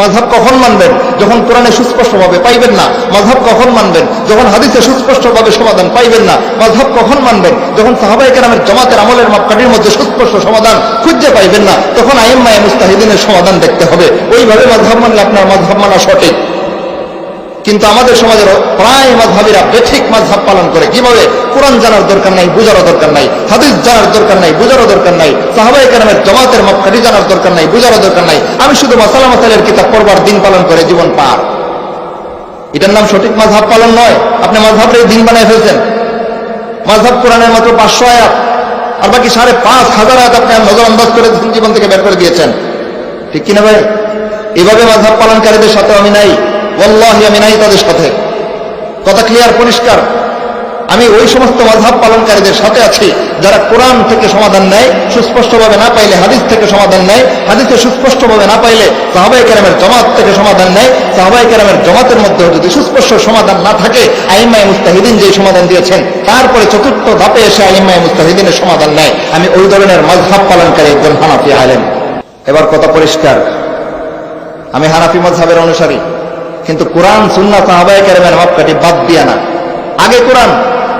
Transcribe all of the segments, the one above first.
মাঝহাব কখন মানবেন? যখন কোরআনে সুস্পষ্টভাবে পাইবেন না মাঝহাব কখন মানবেন? যখন হাদিসে সুস্পষ্টভাবে সমাধান পাইবেন না মাঝহাব কখন মানবেন? যখন সাহাবাই কেরামের জমাতের আমলের মাপকাঠির মধ্যে সুস্পষ্ট সমাধান খুঁজে পাইবেন না, তখন আইম্মায় মুস্তাহিদিনের সমাধান দেখতে হবে। ওইভাবে মাঝহাব মানলে আপনার মাঝহাব মানা সঠিক। কিন্তু আমাদের সমাজের প্রায় মাঝহাবিরা বেঠিক মাঝহাব পালন করে। কীভাবে? কোরআন জানার দরকার নাই, বুঝারও দরকার নাই, হাদিস জানার দরকার নাই, বুঝারও দরকার নাই সাহাবাই কেরামের জমাতের মক্কাটি জানার দরকার নাই, বুঝারও দরকার নাই। আমি শুধু মাসালা মাসালের কিতাব পড়বার দিন পালন করে জীবন পার। এটার নাম সঠিক মাঝহাব পালন নয়। আপনি মাঝহাবের এই দিন বানায় ফেলছেন। মাঝহাব কোরআনের মাত্র পাঁচশো আয়াত, আর বাকি সাড়ে পাঁচ হাজার আয়াত আপনি নজর আন্দাজ করে জীবন থেকে বের করে দিয়েছেন। ঠিক কিনা ভাই? এভাবে মাঝহাব পালনকারীদের সাথে আমি নাই। ওয়াল্লাহি, আমি নাই তাদের সাথে। কথা ক্লিয়ার পরিষ্কার? আমি ওই সমস্ত মাঝহাব পালনকারীদের সাথে আছি, যারা কোরআন থেকে সমাধান নেয়, সুস্পষ্টভাবে না পাইলে হাদিস থেকে সমাধান নেয়, হাদিসে সুস্পষ্টভাবে না পাইলে সাহাবাই কেরামের জমাত থেকে সমাধান নেয় সাহাবাই কেরামের জমাতের মধ্যেও যদি সুস্পষ্ট সমাধান না থাকে আইম্মায় মুস্তাহিদিন যে সমাধান দিয়েছেন, তারপরে চতুর্থ ধাপে এসে আইম্মায় মুস্তাহিদিনের সমাধান নেয়। আমি ওই ধরনের মাঝহাব পালনকারী একজন হানাফি আলেম। এবার কথা পরিষ্কার। আমি হানাফি মজহাবের অনুসারী। কিন্তু কোরআন সুন্না সাহাবাই কেরামের মাপকাঠি বাদ দিয়া না। আগে কোরআন,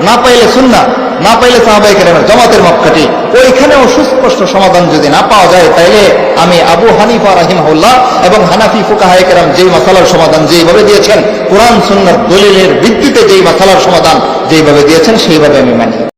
না পাইলে সুন্না না পাইলে সাহাবাই কেরামের জমাতের মাপকাঠি। ওইখানেও সুস্পষ্ট সমাধান যদি না পাওয়া যায়, তাইলে আমি আবু হানিফা রাহিমহুল্লাহ এবং হানাফি ফুকাহায় কেরাম যেই মাসালার সমাধান যেইভাবে দিয়েছেন, কোরআন সুন্নার দলিলের ভিত্তিতে যেই মাসালার সমাধান যেইভাবে দিয়েছেন, সেইভাবে আমি মানি।